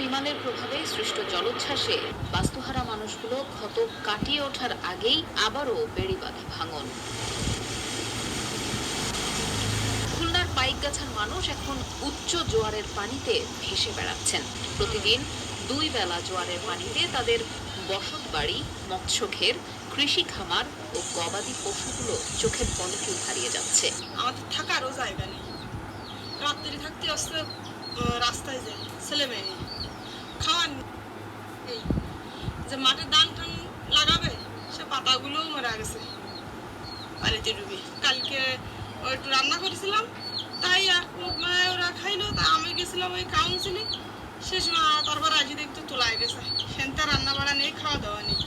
রিমালের প্রভাবে সৃষ্ট জলোচ্ছ্বাসে বাস্তুহারা মানুষগুলো ক্ষত কাটিয়ে ওঠার আগেই আবারও বেড়িবাঁধে ভাঙন। খুলনার পাইকগাছার মানুষ এখন উচ্চ জোয়ারের পানিতে ভেসে বেড়াচ্ছেন। প্রতিদিন দুই বেলা জোয়ারের পানিতে তাদের বসত বাড়ি মৎস্যঘের কৃষি খামার ও গবাদি পশুগুলো চোখের পলকেই হারিয়ে যাচ্ছে। আমাদের থাকারও জায়গা নেই। রাত্রি থাকতে আসতে রাস্তায় ছেলে মেয়ে নেই খাওয়ার নেই যে মাঠে ধান টান লাগাবে, সে পাতাগুলোও মারা গেছে বাড়িতে ডুবে কালকে ও একটু রান্না করেছিলাম, তাই মানে ওরা খাইলো, তা আমি গেছিলাম ওই কাউন্সিলে সে তারপর আজকে দেখতে তোলায় গেছে। সেনটা রান্না বাড়া নেই, খাওয়া দাওয়া নেই।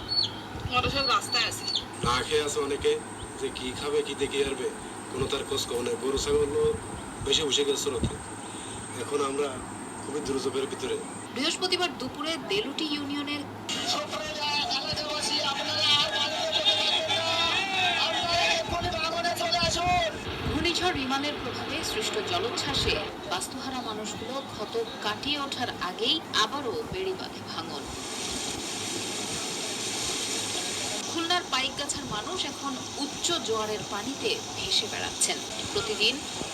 ওরা সব রাস্তায় আছে। না খেয়ে আছে অনেকে, যে কি খাবে, কি দেখে আসবে কোনো তার খোঁজ খবর নেই। গরু, ছাগল, বেশি বসে গেছে এখন আমরা খুবই দুর্যোগের ভিতরে বৃহস্পতিবার দুপুরে দেলুটি ইউনিয়নের ঘূর্ণিঝড় প্রভাবে সৃষ্ট জলোচ্ছ্বাসে বাস্তুহারা মানুষগুলো ক্ষত কাটিয়ে ওঠার আগেই আবারও বেড়িবাঁধে ভাঙন। খুলনার পাইকগাছার মানুষ এখন উচ্চ জোয়ারের পানিতে ভেসে বেড়াচ্ছেন। প্রতিদিন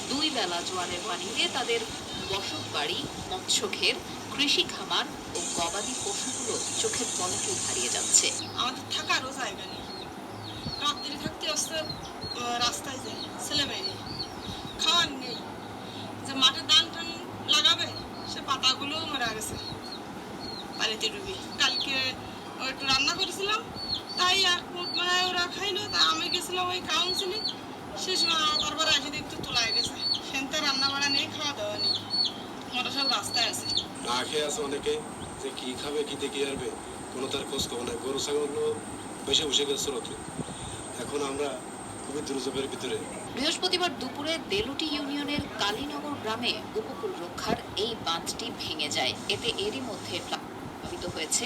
দুই বেলা জোয়ারের পানিতে তাদের বসত বাড়ি মৎস্যঘের কৃষি খামার ও গবাদি পশুগুলো চোখের পলকেই হারিয়ে যাচ্ছে। আমাদের থাকারও জায়গা নেই। রাত্রি থাকতে আসতে রাস্তায় যাই ছেলে মেয়ে নেই, খাওয়ার নেই, যে মাঠে ধান টান লাগাবে, সে পাতাগুলোও মারা গেছে। বাড়িতে ডুবি। কালকে একটু রান্না করেছিলাম, তাই মুখ মানে ওরা খাইলো, তা আমি গেছিলাম ওই কাউন্সিলে সে তারপর আসে দেখতে তোলায় গেছে। সেনতে রান্না বাড়া নেই, খাওয়া দাওয়া নেই। ওরা সব রাস্তায় আছে। খেয়ে আছে অনেকে, যে কি খাবে, কি দেখে আসবে কোনো তার খোঁজ খবর নাই। গরু, ছাগল বেশি বসে গেছে স্রোতে এখন আমরা খুবই দুর্যোগের ভিতরে। বৃহস্পতিবার দুপুরে দেলুটি ইউনিয়নের কালীনগর গ্রামে উপকূল রক্ষার এই বাঁধটি ভেঙে যায়। এতে এরই মধ্যে হয়েছে